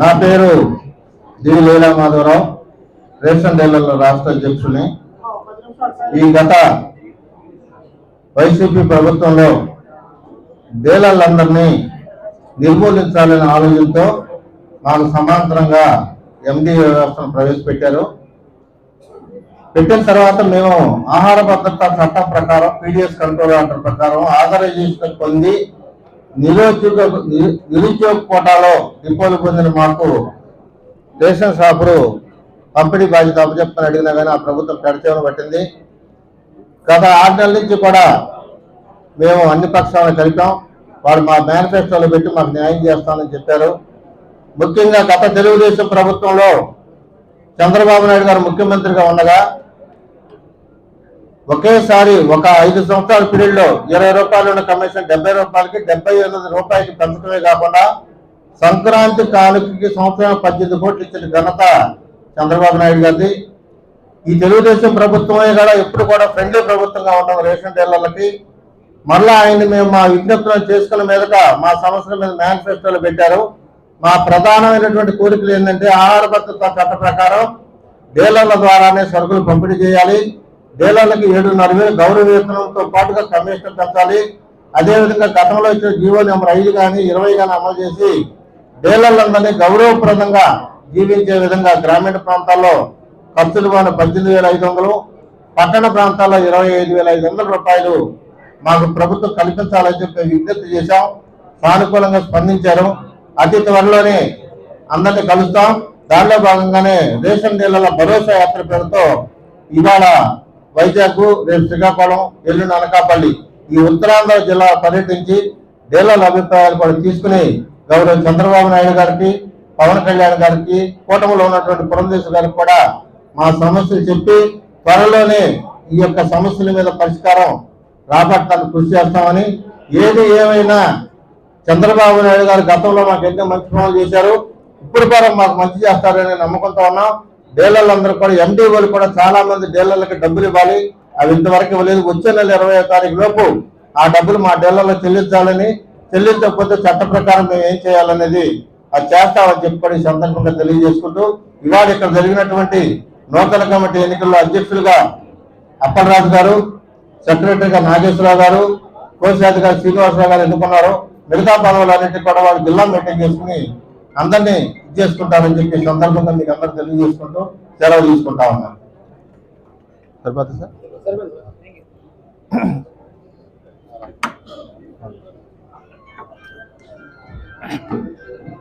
నా పేరు D Leela Madhavarao ration డీలర్ల రాష్ట్ర అధ్యక్షుని. ఈ గత వైసీపీ ప్రభుత్వంలో డీలర్లందరినీ నిర్మూలించాలనే ఆలోచనతో మాకు సమాంతరంగా ఎండి వ్యవస్థను ప్రవేశపెట్టారు. పెట్టిన తర్వాత మేము ఆహార భద్రత చట్టం ప్రకారం పీడిఎస్ కంట్రోల్ ఆర్డర్ ప్రకారం ఆథరైజేషన్ పొంది నిరుద్యోగ నిరుద్యోగ కోటాలో డిపోలు పొందిన మాకు రేషన్ షాపులు పంపిణీ బాధ్యత అప్పచెప్పని అడిగినా కానీ ఆ ప్రభుత్వం పెడచేవన పట్టింది. గత ఆరు నెలల నుంచి కూడా మేము అన్ని పక్షాలను కలిపాం. వాడు మా మేనిఫెస్టోలో పెట్టి మాకు న్యాయం చేస్తామని చెప్పారు. ముఖ్యంగా గత తెలుగుదేశం ప్రభుత్వంలో చంద్రబాబు నాయుడు గారు ముఖ్యమంత్రిగా ఉండగా ఒకేసారి ఒక ఐదు సంవత్సరాల పీరియడ్లో ఇరవై రూపాయలు ఉన్న కమిషన్ డెబ్బై రూపాయలకి డెబ్బై ఎనిమిది రూపాయలకి పెంచడమే కాకుండా సంక్రాంతి కానుకకి సంవత్సరం పద్దెనిమిది కోట్లు ఇచ్చిన ఘనత చంద్రబాబు నాయుడు గారిది. ఈ తెలుగుదేశం ప్రభుత్వమే కూడా ఎప్పుడు కూడా ఫ్రెండ్లీ ప్రభుత్వంగా ఉన్నాం రేషన్ డీలర్లకి. మరలా ఆయన మేము మా విజ్ఞప్తులను చేసుకున్న మీదట మా సమస్యల మీద మేనిఫెస్టోలు పెట్టారు. మా ప్రధానమైనటువంటి కోరికలు ఏంటంటే ఆహార భద్రత చట్ట ప్రకారం డీలర్ల ద్వారానే సరుకులు పంపిణీ చేయాలి. డీలర్లకు ఏడున్నర వేలు గౌరవ వేతనంతో పాటుగా కమిషన్ పెంచాలి అదేవిధంగా గతంలో ఇచ్చిన జీవో నెంబర్ ఐదు కానీ ఇరవై కానీ అమలు చేసి డీలర్లందరినీ గౌరవప్రదంగా జీవించే విధంగా గ్రామీణ ప్రాంతాల్లో ఖర్చులు పోయిన పద్దెనిమిది వేల ఐదు వందలు పట్టణ ప్రాంతాల్లో ఇరవై ఐదు వేల ఐదు వందల రూపాయలు మాకు ప్రభుత్వం కల్పించాలని చెప్పి విజ్ఞప్తి చేశాం. సానుకూలంగా స్పందించారు. అతి త్వరలోనే అందరినీ కలుస్తాం. దానిలో భాగంగానే రేషన్ డీలర్ల భరోసా యాత్ర పేరుతో ఇవాళ వైజాగ్ రేపు శ్రీకాకుళం ఎల్లుండి అనకాపల్లి ఈ ఉత్తరాంధ్ర జిల్లా పర్యటించి డీలర్ల అభిప్రాయాలు కూడా తీసుకుని గౌరవ చంద్రబాబు నాయుడు గారికి పవన్ కళ్యాణ్ గారికి కూటమిలో ఉన్నటువంటి పురంధేశ్వర గారికి కూడా మా సమస్యలు చెప్పి త్వరలోనే ఈ యొక్క సమస్యల మీద పరిష్కారం రాబట్టడానికి కృషి చేస్తామని ఏది ఏమైనా చంద్రబాబు నాయుడు గారు గతంలో మాకు ఎన్నో మంచి పనులు చేశారు. ఇప్పుడు కూడా మాకు మంచి చేస్తారనే నమ్మకంతో ఉన్నాం. డీలర్లందరూ కూడా వాళ్ళు కూడా చాలా మంది డీలర్లకి డబ్బులు ఇవ్వాలి. అవి ఇంతవరకు ఇవ్వలేదు. వచ్చే నెల ఇరవై తారీఖు లోపు ఆ డబ్బులు మా డీలర్లకు చెల్లించాలని చెల్లించకపోతే చట్ట ప్రకారం మేము ఏం చేయాలనేది అది చేస్తామని చెప్పి సందర్భంగా తెలియజేసుకుంటూ ఇవాళ ఇక్కడ జరిగినటువంటి నూతన కమిటీ ఎన్నికల్లో అధ్యక్షులుగా అప్పలరాజు గారు సెక్రటరీగా నాగేశ్వరరావు గారు కోశాధికారి శ్రీనివాసరావు గారు ఎన్నుకున్నారు. మిగతా పదవులన్నింటినీ కూడా వాళ్ళు జిల్లా మీటింగ్ చేసుకుని అందరినీ ఇది చేసుకుంటారని చెప్పి సందర్భంగా మీకు అందరూ తెలియజేసుకుంటూ సెలవు తీసుకుంటా ఉన్నాను. సరిపోతుంది సార్.